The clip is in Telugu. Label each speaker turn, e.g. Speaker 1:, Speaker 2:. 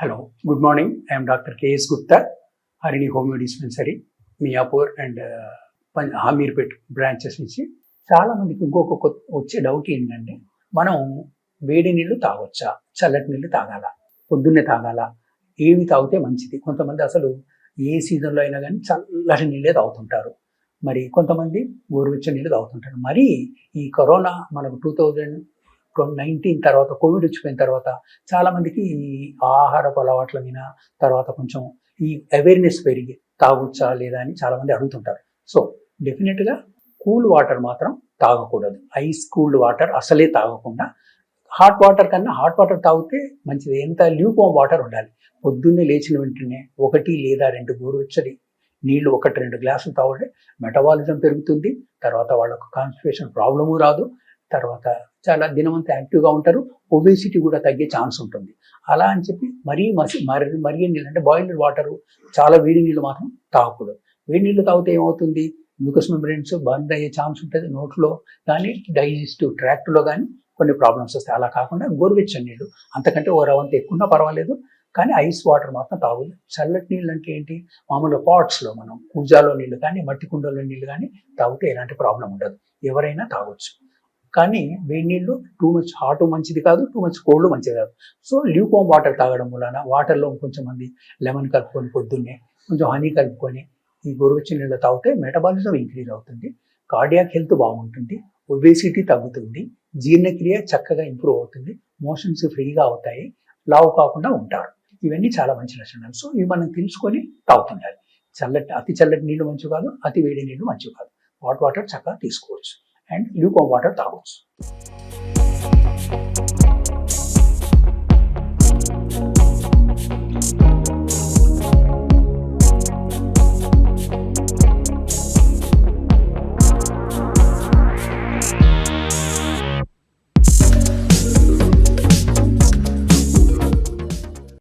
Speaker 1: Hello good morning I'm doctor K S Gupta Harini homeo dispensary Miyapur and Hameerpet branches నుంచి. చాలామందికి ఇంకొక కొత్త వచ్చే డౌట్ ఏంటంటే మనం వేడి నీళ్ళు తాగొచ్చా? చల్లటి నీళ్ళు తాగాల? పొద్దున్నే తాగాల? ఏవి తాగితే మంచిది? కొంతమంది అసలు ఏ సీజన్లో అయినా కానీ చల్లటి నీళ్ళే తాగుతుంటారు. మరి కొంతమంది గోరువెచ్చని నీళ్ళు తాగుతుంటారు. మరి ఈ కరోనా మనకు టూ థౌజండ్ నైన్టీన్ తర్వాత కోవిడ్ వచ్చిపోయిన తర్వాత చాలామందికి ఈ ఆహారపు అలవాట్ల మీద తర్వాత కొంచెం ఈ అవేర్నెస్ పెరిగి తాగొచ్చా లేదా అని చాలామంది అడుగుతుంటారు. సో డెఫినెట్గా కూల్ వాటర్ మాత్రం తాగకూడదు. ఐస్ కూల్డ్ వాటర్ అసలే తాగకుండా హాట్ వాటర్ కన్నా హాట్ వాటర్ తాగితే మంచిది. ఎంత ల్యూకోమ్ వాటర్ ఉండాలి. పొద్దున్నే లేచిన వెంటనే ఒకటి లేదా రెండు గోరువెచ్చని నీళ్ళు ఒకటి రెండు గ్లాసులు తాగితే మెటబాలిజం పెరుగుతుంది. తర్వాత వాళ్ళకు కాన్స్టిపేషన్ ప్రాబ్లము రాదు. తర్వాత చాలా దినమంతా యాక్టివ్గా ఉంటారు. ఒబేసిటీ కూడా తగ్గే ఛాన్స్ ఉంటుంది. అలా అని చెప్పి మరీ మసి మరి మరిగే నీళ్ళు అంటే బాయిల్డ్ వాటరు చాలా వేడి నీళ్ళు మాత్రం తాగకూడదు. వేడి నీళ్ళు తాగితే ఏమవుతుంది? మ్యూకస్ మెంబ్రెయిన్స్ బంద్ అయ్యే ఛాన్స్ ఉంటుంది నోట్లో కానీ డైజెస్టివ్ ట్రాక్ట్లో కానీ కొన్ని ప్రాబ్లమ్స్ వస్తాయి. అలా కాకుండా గోరువెచ్చని నీళ్ళు అంతకంటే ఓ రవంత ఎక్కువ పర్వాలేదు. కానీ ఐస్ వాటర్ మాత్రం తాగుదు చల్లటి నీళ్ళు అంటే ఏంటి? మామూలుగా పాట్స్లో మనం కూజాలో నీళ్ళు కానీ మట్టి కుండలో నీళ్ళు కానీ తాగితే ఎలాంటి ప్రాబ్లం ఉండదు. ఎవరైనా తాగొచ్చు. కానీ వేడి నీళ్ళు టూ మచ్ హాట్ మంచిది కాదు టూ మచ్ కోల్డ్ మంచిది కాదు. సో ల్యూకోమ్ వాటర్ తాగడం వలన వాటర్లో కొంచెం మంది లెమన్ కలుపుకొని పొద్దున్నే కొంచెం హనీ కలుపుకొని ఈ గోరువెచ్చని నీళ్ళు తాగితే మెటబాలిజం ఇంక్రీజ్ అవుతుంది కార్డియాక్ హెల్త్ బాగుంటుంది ఒబేసిటీ తగ్గుతుంది జీర్ణక్రియ చక్కగా ఇంప్రూవ్ అవుతుంది మోషన్స్ ఫ్రీగా అవుతాయి లావు కాకుండా ఉంటారు. ఇవన్నీ చాలా మంచి లక్షణాలు. సో ఇవి మనం తెలుసుకొని తాగుతుండాలి. చల్లటి అతి చల్లటి నీళ్ళు మంచి కాదు అతి వేడి నీళ్ళు మంచి కాదు. హాట్ వాటర్ చక్కగా తీసుకోవచ్చు. అండ్ ల్యూకోమ్ వాటర్ తాగొచ్చు